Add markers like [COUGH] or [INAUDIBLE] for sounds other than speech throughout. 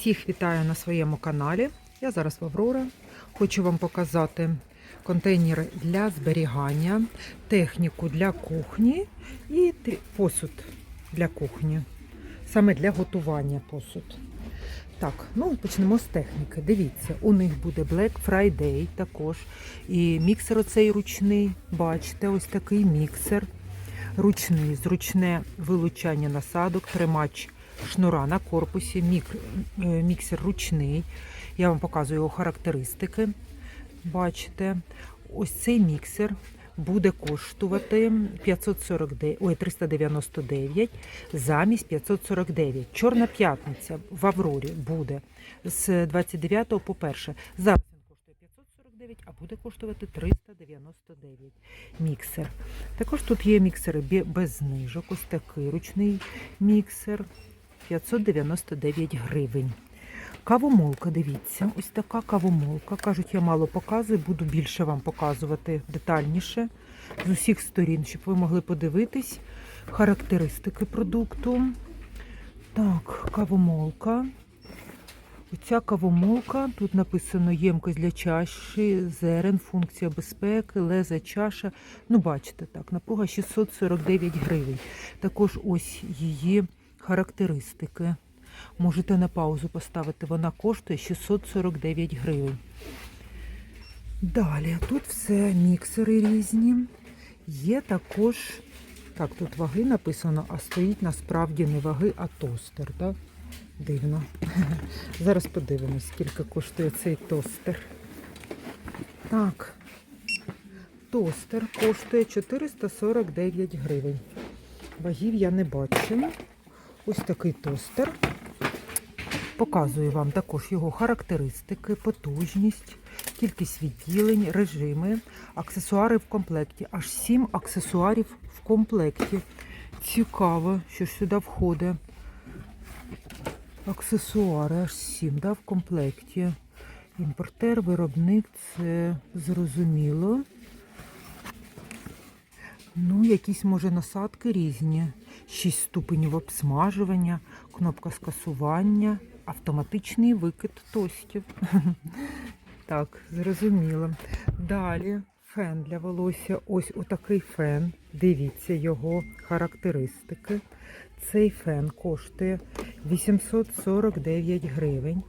Всіх вітаю на своєму каналі. Я зараз в Аврора. Хочу вам показати контейнери для зберігання, техніку для кухні і посуд для кухні. Саме для готування посуд. Так, ну почнемо з техніки. Дивіться, у них буде Black Friday також. І міксер оцей ручний. Бачите, ось такий міксер. Ручний, зручне вилучання насадок, тримач шнура на корпусі, мік, е, міксер ручний. Я вам показую його характеристики. Бачите, ось цей міксер буде коштувати 549, ой, 399 замість 549. Чорна п'ятниця в Аврорі буде з 29 по 1. Зараз він коштує 549, а буде коштувати 399 міксер. Також тут є міксери без знижок. Ось такий ручний міксер 599 гривень. Кавомолка, дивіться, ось така кавомолка. Кажуть, я мало показую, буду більше вам показувати детальніше з усіх сторін, щоб ви могли подивитись характеристики продукту. Так, кавомолка. Оця кавомолка, тут написано ємкость для чаші, зерен, функція безпеки, леза, чаша. Ну, бачите, так, напруга 649 гривень. Також ось її характеристики. Можете на паузу поставити, вона коштує 649 гривень. Далі, тут все міксери різні. Є також, так, тут ваги написано, а стоїть насправді не ваги, а тостер. Так? Дивно. [LAUGHS] Зараз подивимось, скільки коштує цей тостер. Так, тостер коштує 449 гривень. Вагів я не бачу. Ось такий тостер. Показую вам також його характеристики, потужність, кількість відділень, режими, аксесуари в комплекті. Аж 7 аксесуарів в комплекті. Цікаво, що ж сюди входить. Аксесуари аж 7 да, в комплекті. Імпортер, виробник, це зрозуміло. Ну, якісь, може, насадки різні. 6 ступенів обсмажування, кнопка скасування, автоматичний викид тостів. [LAUGHS] Так, зрозуміло. Далі фен для волосся. Ось отакий фен. Дивіться його характеристики. Цей фен коштує 849 гривень.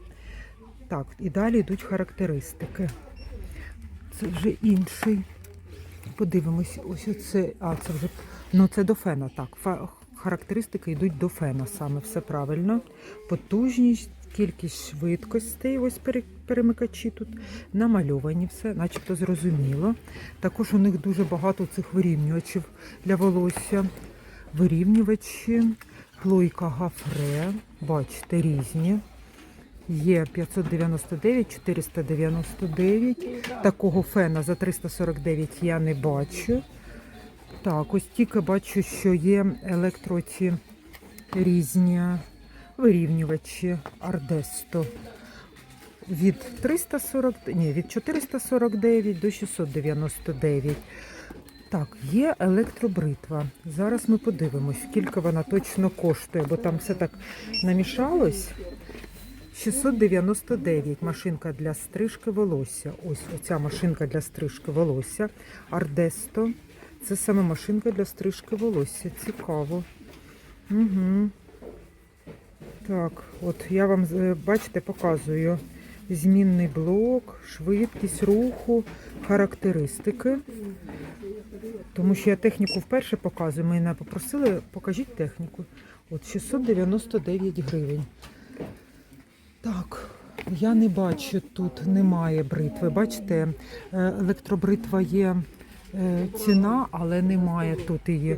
Так, і далі йдуть характеристики. Це вже інший. Подивимось, ось оце. А, це вже. Ну, це до фена, так. Характеристики йдуть до фена саме, все правильно. Потужність, кількість швидкостей, ось пере- перемикачі тут намальовані все, начебто зрозуміло. Також у них дуже багато цих вирівнювачів для волосся. Вирівнювачі, плойка гафре, бачите, різні. Є 599, 499. Такого фена за 349 я не бачу. Так, ось тільки бачу, що є електроці різні вирівнювачі Ардесто. Від 340, ні, від 449 до 699. Так, є електробритва. Зараз ми подивимось, скільки вона точно коштує, бо там все так намішалось. 699 машинка для стрижки волосся. Ось оця машинка для стрижки волосся. Ардесто. Це саме машинка для стрижки волосся. Цікаво. Угу. Так, от я вам, е, бачите, показую змінний блок, швидкість руху, характеристики. Тому що я техніку вперше показую. Мене попросили, покажіть техніку. От 699 гривень. Так, я не бачу, тут немає бритви. Бачите, е, електробритва є ціна, але немає тут її.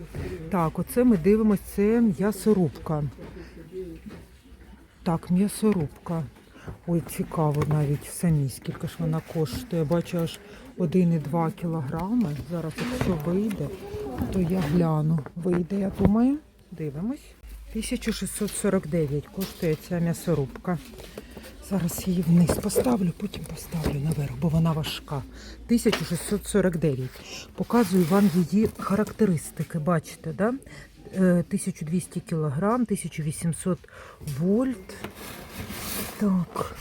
Так, оце ми дивимося, це м'ясорубка. Так, м'ясорубка. Ой, цікаво навіть самі, скільки ж вона коштує. Бачу аж 1,2 кілограми. Зараз, якщо вийде, то я гляну. Вийде, я думаю. Дивимось. 1649 коштує ця м'ясорубка. Зараз її вниз поставлю, потім поставлю наверх, бо вона важка. 1649. Показую вам її характеристики. Бачите, да? Е, 1200 кг, 1800 вольт. Так,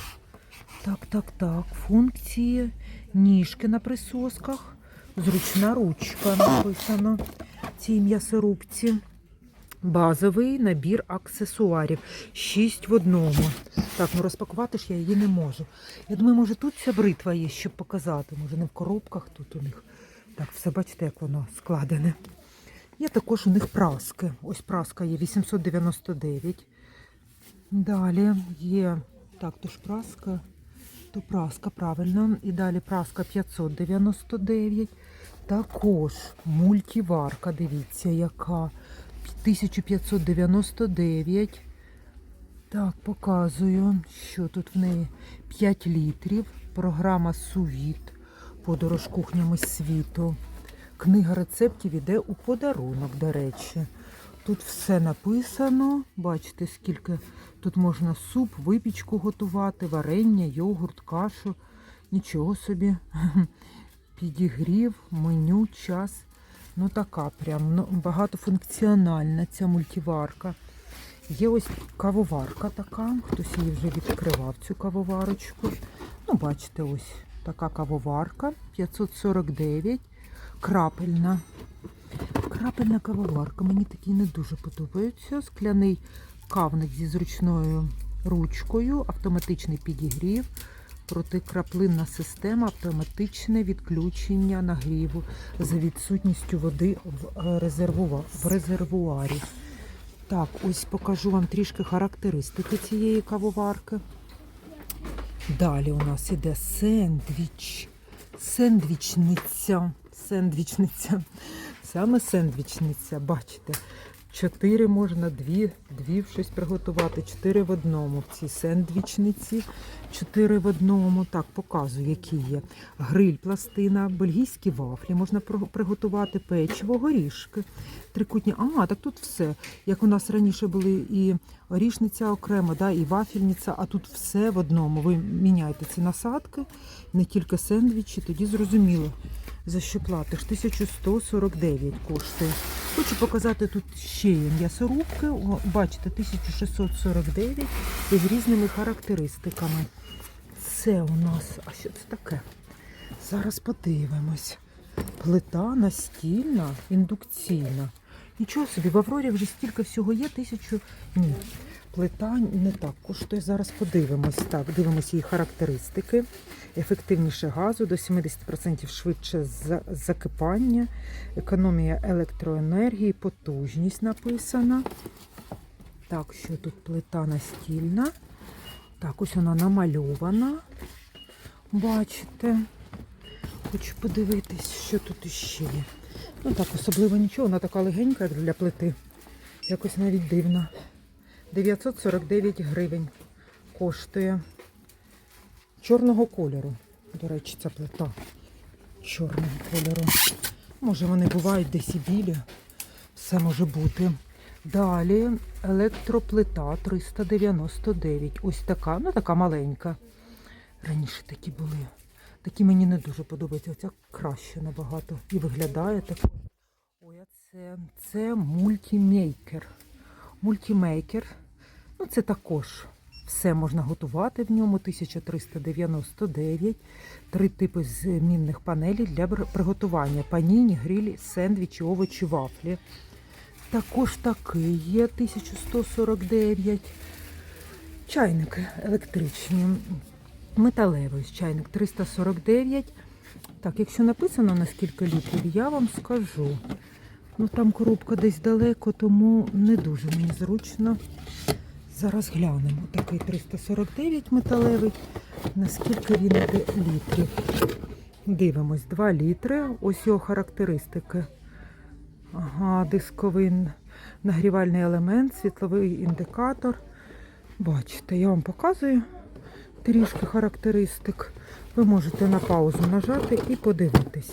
так, так, так. Функції ніжки на присосках. Зручна ручка написано цій м'ясорубці. Базовий набір аксесуарів. Шість в одному. Так, ну розпакувати ж я її не можу. Я думаю, може тут ця бритва є, щоб показати. Може не в коробках тут у них. Так, все бачите, як воно складене. Є також у них праски. Ось праска є 899. Далі є так, то ж праска, то праска, правильно. І далі праска 599. Також мультиварка, дивіться, яка 1599. Так, показую, що тут в неї 5 літрів. Програма Сувіт. Подорож кухнями світу. Книга рецептів іде у подарунок, до речі. Тут все написано. Бачите, скільки тут можна суп, випічку готувати, варення, йогурт, кашу. Нічого собі. [LAUGHS] Підігрів, меню, час. Ну така прям ну, багатофункціональна ця мультиварка. Є ось кавоварка така. Хтось її вже відкривав, цю кавоварочку. Ну, бачите, ось така кавоварка 549, крапельна. Крапельна кавоварка. Мені такі не дуже подобаються. Скляний кавник зі зручною ручкою, автоматичний підігрів, протикраплинна система, автоматичне відключення нагріву за відсутністю води в, е, в резервуарі. Так, ось покажу вам трішки характеристики цієї кавоварки. Далі у нас іде сендвіч. Сендвічниця. Сендвічниця. Саме сендвічниця, бачите. Чотири можна, дві, дві щось приготувати. Чотири в одному в цій сендвічниці. Чотири в одному. Так, показую, які є. Гриль, пластина, бельгійські вафлі можна приготувати, печиво, горішки. Трикутні. А, так тут все. Як у нас раніше були і орішниця окремо, да, і вафельниця, а тут все в одному. Ви міняєте ці насадки, не тільки сендвічі, тоді зрозуміло, за що платиш. 1149 коштує. Хочу показати тут ще є м'ясорубки. Бачите, 1649 і з різними характеристиками. Це у нас, а що це таке? Зараз подивимось. Плита настільна, індукційна. Нічого собі, в Аврорі вже стільки всього є, тисячу. Ні. Плита не так коштує. Зараз подивимось. Так, дивимося її характеристики. Ефективніше газу до 70% швидше закипання, економія електроенергії, потужність написана. Так, що тут плита настільна. Так, ось вона намальована. Бачите. Хочу подивитись, що тут іще є. Ну так, особливо нічого, вона така легенька для плити. Якось навіть дивно. 949 гривень коштує. Чорного кольору. До речі, ця плита чорного кольору. Може вони бувають десь і білі. Все може бути. Далі електроплита 399. Ось така, ну така маленька. Раніше такі були. Такі мені не дуже подобаються. Оця краще набагато. І виглядає також. Ой, а це, це мультімейкер. Мультімейкер. Ну, це також все можна готувати в ньому. 1399. Три типи змінних панелей для приготування. Паніні, грилі, сендвічі, овочі, вафлі. Також такий є 1149. Чайники електричні. Металевий чайник 349. Так, якщо написано на скільки літрів, я вам скажу. Ну там коробка десь далеко, тому не дуже мені зручно. Зараз глянемо. Такий 349 металевий. Наскільки він іде літрів. Дивимось, 2 літри. Ось його характеристики. Ага, дисковий нагрівальний елемент, світловий індикатор. Бачите, я вам показую трішки характеристик. Ви можете на паузу нажати і подивитись.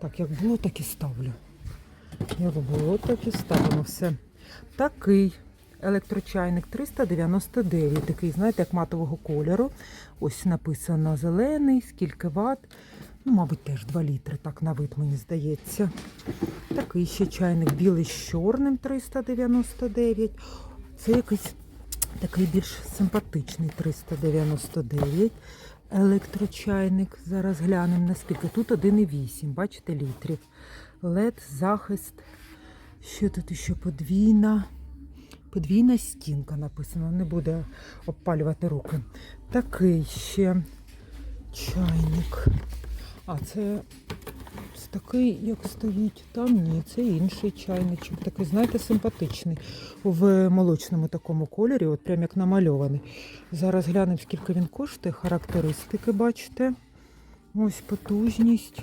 Так, як було, так і ставлю. Як було, так і ставимо все. Такий електрочайник 399, такий, знаєте, як матового кольору. Ось написано зелений, скільки ват. Ну, мабуть, теж 2 літри, так на вид, мені здається. Такий ще чайник білий з чорним 399. Це якийсь Такий більш симпатичний 399 електрочайник. Зараз глянемо наскільки. Тут 1,8, бачите, літрів. LED, захист. Що тут ще подвійна? Подвійна стінка написано, не буде обпалювати руки. Такий ще чайник. А це такий, як стоїть. Там ні, це інший чайничок. Такий, знаєте, симпатичний. В молочному такому кольорі, от прям як намальований. Зараз глянемо, скільки він коштує. Характеристики, бачите. Ось потужність.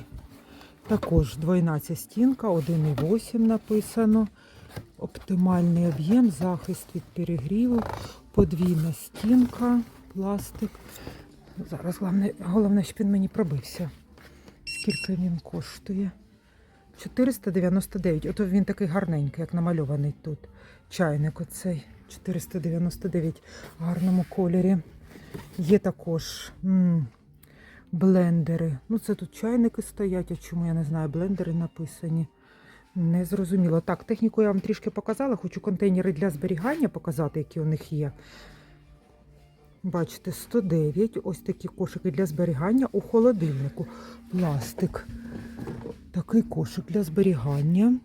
Також двойна ця стінка, 1,8 написано. Оптимальний об'єм, захист від перегріву, подвійна стінка, пластик. Зараз головне, головне, щоб він мені пробився. Скільки він коштує? 499. Ото він такий гарненький, як намальований тут. Чайник оцей 499 в гарному кольорі. Є також м, блендери. Ну, це тут чайники стоять, а чому я не знаю, блендери написані. Не зрозуміло. Так, техніку я вам трішки показала. Хочу контейнери для зберігання показати, які у них є. Бачите, 109. Ось такі кошики для зберігання у холодильнику. Пластик. Такий кошик для зберігання.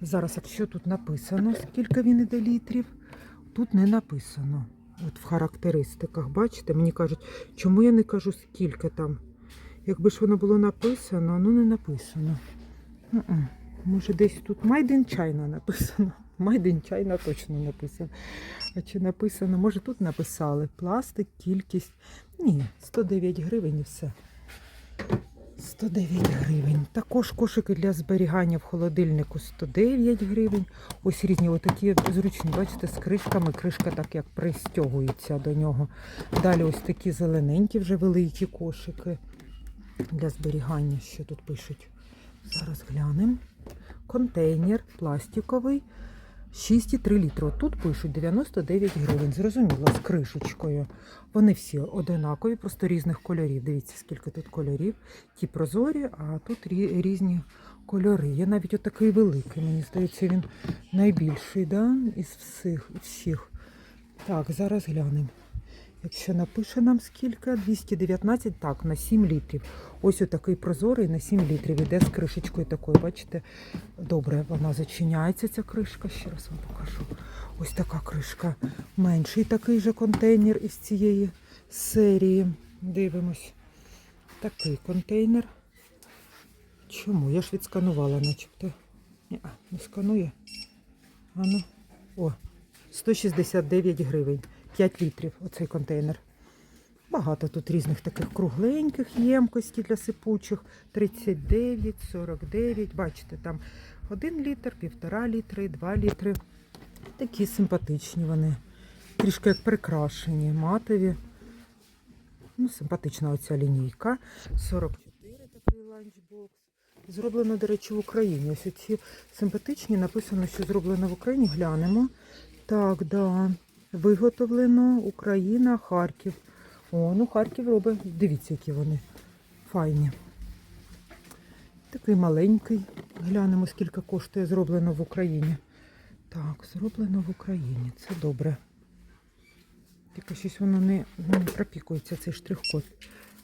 Зараз, якщо тут написано, скільки він іде літрів, тут не написано. От в характеристиках, бачите, мені кажуть, чому я не кажу, скільки там. Якби ж воно було написано, ну не написано. Може, десь тут in написано. [LAUGHS] In точно написано. А чи написано, може тут написали пластик, кількість. Ні, 109 гривень і все. 109 гривень. Також кошики для зберігання в холодильнику 109 гривень. Ось різні, отакі зручні, бачите, з кришками. Кришка так як пристягується до нього. Далі ось такі зелененькі вже великі кошики для зберігання, що тут пишуть. Зараз глянемо. Контейнер пластиковий 6,3 літри. Тут пишуть 99 гривень. Зрозуміло, з кришечкою. Вони всі одинакові, просто різних кольорів. Дивіться, скільки тут кольорів. Ті прозорі, а тут різні кольори. Є навіть отакий великий. Мені здається, він найбільший да? із всіх. всіх. Так, зараз глянемо. Якщо напише нам скільки, 219, так, на 7 літрів. Ось отакий прозорий на 7 літрів. Іде з кришечкою такою, бачите? Добре, вона зачиняється, ця кришка. Ще раз вам покажу. Ось така кришка. Менший такий же контейнер із цієї серії. Дивимось. Такий контейнер. Чому? Я ж відсканувала, начебто. Ні, не сканує. Ану. О, 169 гривень. 5 літрів оцей контейнер. Багато тут різних таких кругленьких ємкостей для сипучих. 39, 49. Бачите, там 1 літр, 1,5 літри, 2 літри. Такі симпатичні вони. Трішки як прикрашені, матові. Ну, симпатична оця лінійка. 44 такий ланчбокс. Зроблено, до речі, в Україні. Ось ці симпатичні. Написано, що зроблено в Україні. Глянемо. Так, да. Виготовлено Україна, Харків. О, ну Харків робить. Дивіться, які вони файні. Такий маленький. Глянемо, скільки коштує зроблено в Україні. Так, зроблено в Україні. Це добре. Тільки щось воно не, не пропікується, цей штрих-код.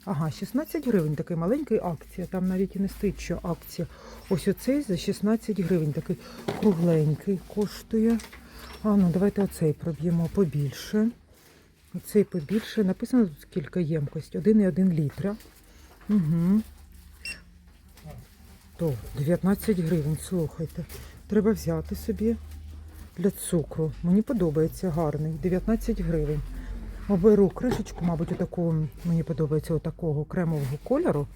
Ага, 16 гривень, такий маленький акція. Там навіть і не стоїть, що акція. Ось оцей за 16 гривень, такий кругленький коштує. А, ну давайте оцей проб'ємо побільше. Оцей побільше. Написано тут скільки ємкость. 1,1 літра. Угу. То 19 гривень, слухайте. Треба взяти собі для цукру. Мені подобається гарний. 19 гривень. Оберу кришечку, мабуть, отаку, мені подобається отакого кремового кольору.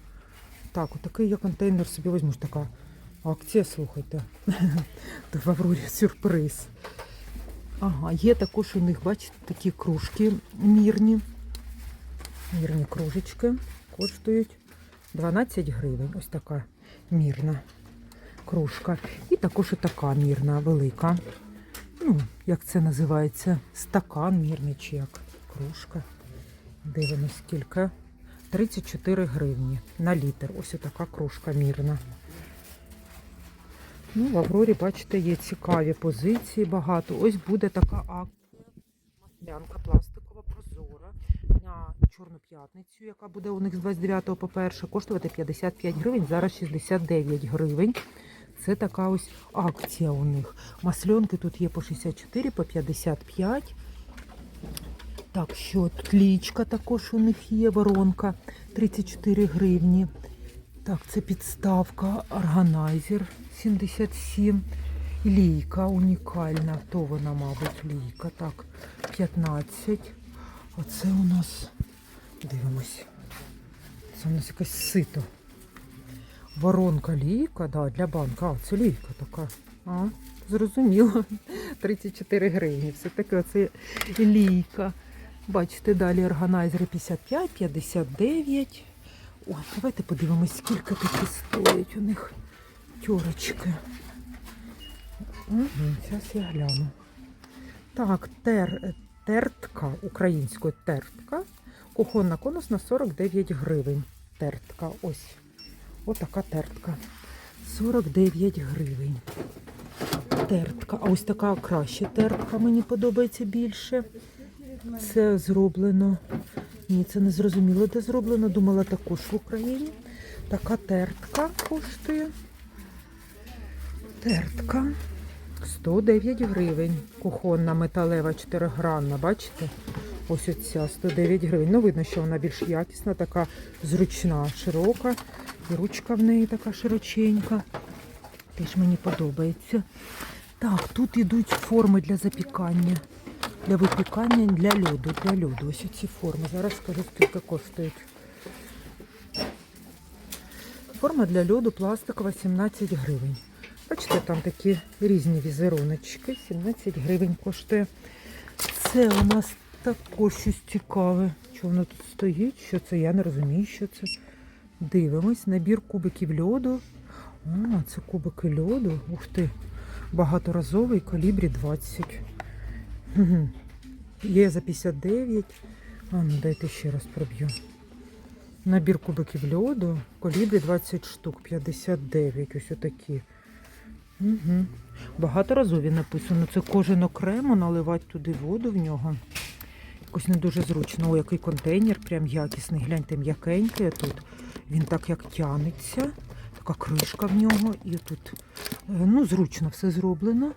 Так, отакий я контейнер собі візьму така акція, слухайте. [LAUGHS] То в сюрприз. Ага, є також у них, бачите, такі кружки мірні. Мірні кружечки коштують 12 гривень. Ось така мірна кружка. І також і така мірна, велика. Ну, як це називається? Стакан мірний чи як кружка. Дивимось скільки. 34 гривні на літр. Ось така кружка мірна. Ну, в Аврорі, бачите, є цікаві позиції багато. Ось буде така акція. Склянка пластикова, прозора на Чорну п'ятницю, яка буде у них з 29 по 1, коштувати 55 гривень, зараз 69 гривень. Це така ось акція у них. Масльонки тут є по 64, по 55. Так, що тут лічка також у них є, воронка 34 гривні. Так, це підставка, органайзер 77. Лійка унікальна, то вона, мабуть, лійка. Так, 15. Оце у нас, дивимось, це у нас якась сито. Воронка лійка, да, для банка. А, це лійка така. А, зрозуміло. [LAUGHS] 34 гривні. Все таки оце лійка. Бачите, далі органайзери 55, 59. Ой, давайте подивимось, скільки такі стоять у них тьорочки. Угу, зараз я гляну. Так, тер, тертка, українською тертка. Кухонна конусна 49 гривень. Тертка. Ось. Отака тертка. 49 гривень. Тертка. А ось така краща тертка мені подобається більше. Це зроблено. Ні, це не зрозуміло, де зроблено. Думала також в Україні. Така тертка коштує. Тертка. 109 гривень. Кухонна металева 4-гранна, бачите? Ось оця 109 гривень. Ну, видно, що вона більш якісна, така зручна, широка. І ручка в неї така широченька. Теж мені подобається. Так, тут ідуть форми для запікання. Для випікання для льоду. Для льоду. Ось ці форми. Зараз скажу, скільки коштують. Форма для льоду пластикова 17 гривень. Бачите, там такі різні візеруночки. 17 гривень коштує. Це у нас також щось цікаве. Що воно тут стоїть? Що це? Я не розумію, що це. Дивимось. Набір кубиків льоду. А, це кубики льоду. Ух ти. Багаторазовий калібрі 20. Є за 59. А, ну дайте ще раз проб'ю. Набір кубиків льоду, колібрі 20 штук, 59. Ось отакі. Угу. Багаторазові написано. Це кожен окремо, наливати туди воду в нього. Якось не дуже зручно. О, який контейнер, прям якісний. Гляньте, м'якенький тут. Він так як тянеться. Така кришка в нього. І тут е, ну, зручно все зроблено.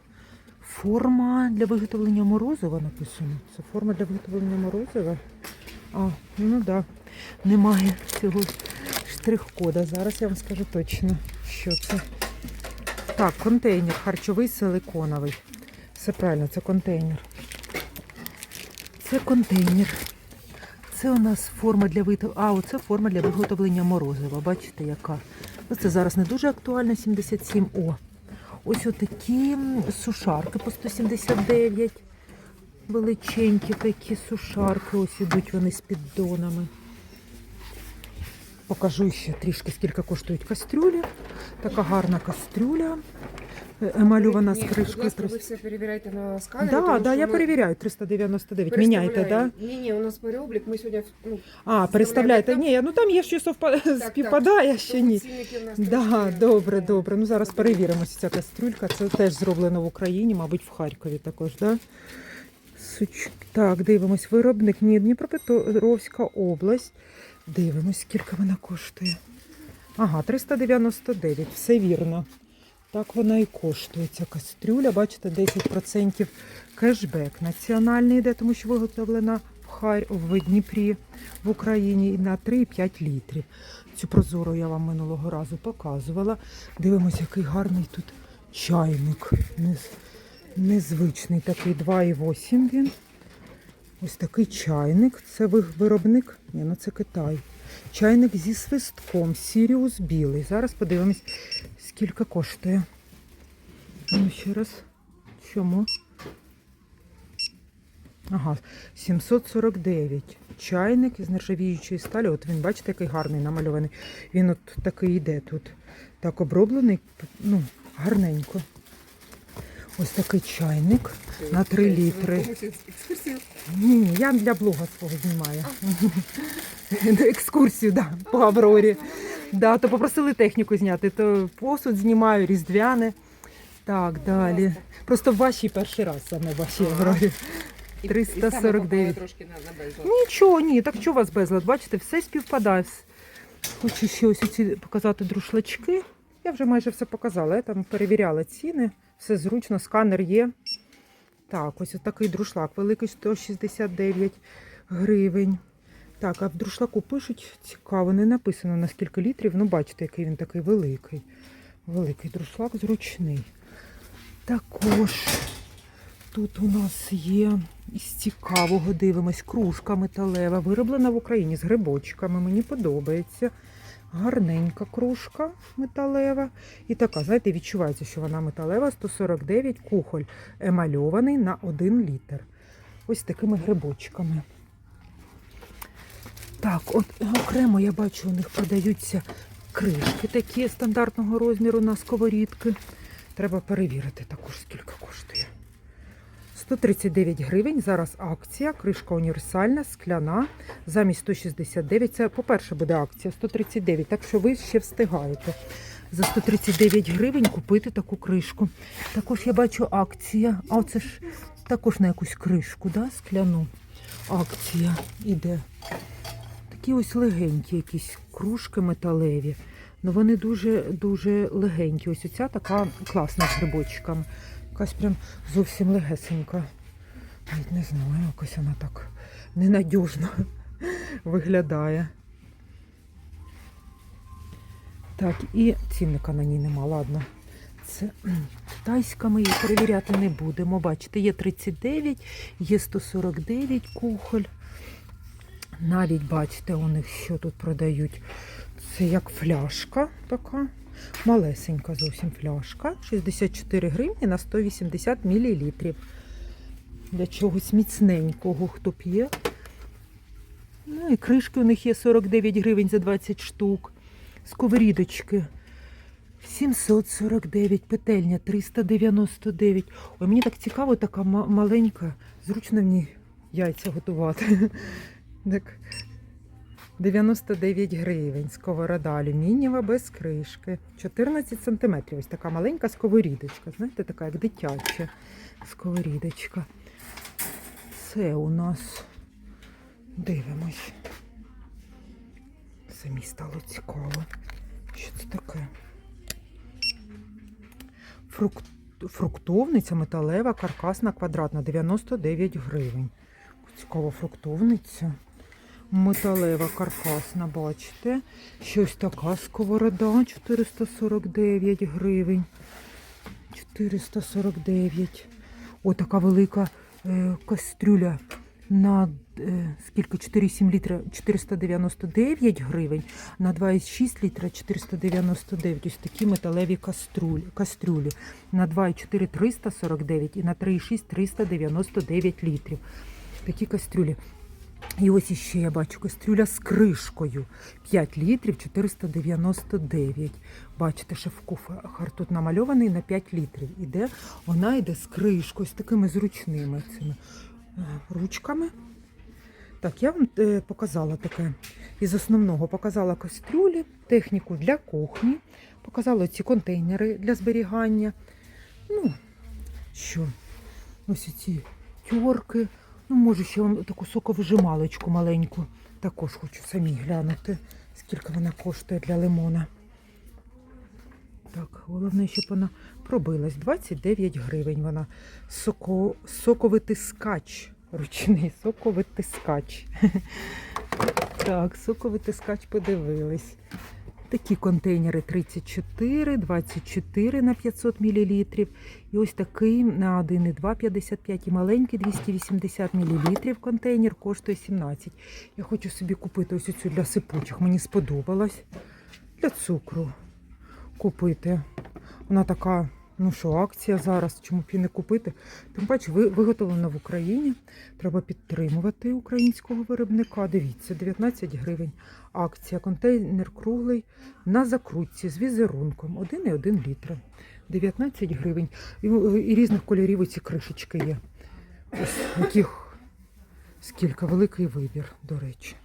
Форма для виготовлення морозива написано. Це форма для виготовлення морозива. А, ну так. Да. Немає цього штрих-кода. Зараз я вам скажу точно, що це. Так, контейнер харчовий силиконовий. Все правильно, це контейнер. Це контейнер. Це у нас форма для виготовлення. А, оце форма для виготовлення морозива. Бачите, яка? Це зараз не дуже актуально, 77. О, ось отакі сушарки по 179. Величенькі такі сушарки. Ось ідуть вони з піддонами. Покажу ще трішки, скільки коштують кастрюлі. Така гарна кастрюля. Е, Емальована з Ні, кришкою. Будь ласка, ви все перевіряєте на сканері. Тому да, да, що я ми перевіряю. 399. Міняйте? Да? переставляємо. Ні, ні, у нас переоблік. Ми сьогодні ну, А, переставляйте. там? Ні, ну там є що совпа... співпадає, ще ні. цінники у нас Да, трошки, добре, е, добре. Ну зараз перевіримо ця кастрюлька. Це теж зроблено в Україні, мабуть, в Харкові також, да? Суч... Так, дивимось. Виробник ні, Дніпропетровська область. Дивимось, скільки вона коштує. Ага, 399, все вірно. Так вона і коштує ця кастрюля. Бачите, 10% кешбек національний йде, тому що виготовлена в Дніпрі в Україні на 3,5 літрів. Цю прозору я вам минулого разу показувала. Дивимось, який гарний тут чайник. Нез... Незвичний такий 2,8 він. Ось такий чайник. Це виробник. Ні, ну це Китай. Чайник зі свистком. Сіріус білий. Зараз подивимось, скільки коштує. Ну, ще раз. Чому? Ага, 749. Чайник із нержавіючої сталі. От він, бачите, який гарний намальований. Він от такий йде тут. Так оброблений, ну, гарненько. Ось такий чайник на 3 літри. Ні, ні, я для блога свого знімаю. [LAUGHS] На екскурсію, да, по Аврорі. Да, то попросили техніку зняти, то посуд знімаю, різдвяне. Так, далі. Просто в вашій перший раз саме в вашій Аврорі. І- і 349. саме попали трошки на, на безлад. Нічого, ні, так що у вас безлад? Бачите, все співпадає. Хочу ще ось ці показати друшлачки. Я вже майже все показала. Я там перевіряла ціни, все зручно, сканер є. Так, ось такий друшлак, великий 169 гривень. Так, а в друшлаку пишуть, цікаво, не написано на скільки літрів. Ну, бачите, який він такий великий. Великий друшлак, зручний. Також тут у нас є із цікавого дивимось, кружка металева, вироблена в Україні з грибочками. Мені подобається. Гарненька кружка металева. І така, знаєте, відчувається, що вона металева, 149 кухоль емальований на 1 літр. Ось такими грибочками. Так, от окремо я бачу, у них продаються кришки такі стандартного розміру на сковорідки. Треба перевірити також, скільки коштує. 139 гривень. Зараз акція. Кришка універсальна, скляна. Замість 169. Це, по-перше, буде акція 139, так що ви ще встигаєте. За 139 гривень купити таку кришку. Також я бачу акція. А це ж також на якусь кришку, да? скляну. Акція іде. Такі ось легенькі якісь кружки металеві. Ну вони дуже дуже легенькі. Ось оця така класна з грибочками. Якась прям зовсім легесенька. Навіть не знаю, якось вона так ненадіжно виглядає. Так, і цінника на ній нема, ладно. Це китайська ми її перевіряти не будемо. Бачите, є 39, є 149 кухоль. Навіть бачите, у них що тут продають. Це як фляшка така. Малесенька зовсім фляшка. 64 гривні на 180 мл. Для чогось міцненького, хто п'є. Ну і кришки у них є 49 гривень за 20 штук. Сковорідочки 749, петельня 399. Ой, мені так цікаво, така маленька, зручно ній яйця готувати. [LAUGHS] Так, 99 гривень. Сковорода алюмінієва без кришки. 14 сантиметрів. Ось така маленька сковорідочка. Знаєте, така як дитяча сковорідочка. Це у нас дивимось. Самі стало цікаво. Що це таке? Фрукт... Фруктовниця металева, каркасна, квадратна, 99 гривень. Цікава фруктовниця. Металева каркасна, бачите. Щось така сковорода 449 гривень. 449. О, така велика е, кастрюля на е, скільки 4,7 літра 499 гривень, на 2,6 літра 499. Ось такі металеві каструлі, кастрюлі. На 2,4 349 і на 3,6 399 літрів. Такі кастрюлі. І ось іще я бачу кастрюля з кришкою. 5 літрів 499. Бачите, шеф-кухар тут намальований на 5 літрів. Іде, вона йде з кришкою, з такими зручними цими е, ручками. Так, я вам е, показала таке із основного. Показала кастрюлі, техніку для кухні, показала ці контейнери для зберігання. Ну, що, ось ці тьорки. Ну, може, ще вам таку соковижималочку маленьку. Також хочу самі глянути, скільки вона коштує для лимона. Так, головне, щоб вона пробилась. 29 гривень вона. Соко... Соковитискач. Ручний соковитискач. [LAUGHS] Так, соковитискач подивились. Такі контейнери 34, 24 на 500 мл. І ось такий на 1,255 і маленький 280 мл контейнер коштує 17. Я хочу собі купити ось цю для сипучих. Мені сподобалось. Для цукру купити. Вона така, ну що, акція зараз, чому б її не купити. Тим паче, ви- виготовлена в Україні. Треба підтримувати українського виробника. Дивіться, 19 гривень. Акція, контейнер круглий на закрутці з візерунком 1,1 літра. 19 гривень. І, і різних кольорів оці кришечки є. Ось яких скільки великий вибір, до речі.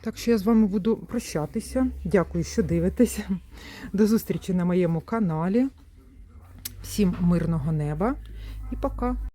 Так що я з вами буду прощатися. Дякую, що дивитеся. До зустрічі на моєму каналі. Всім мирного неба і пока!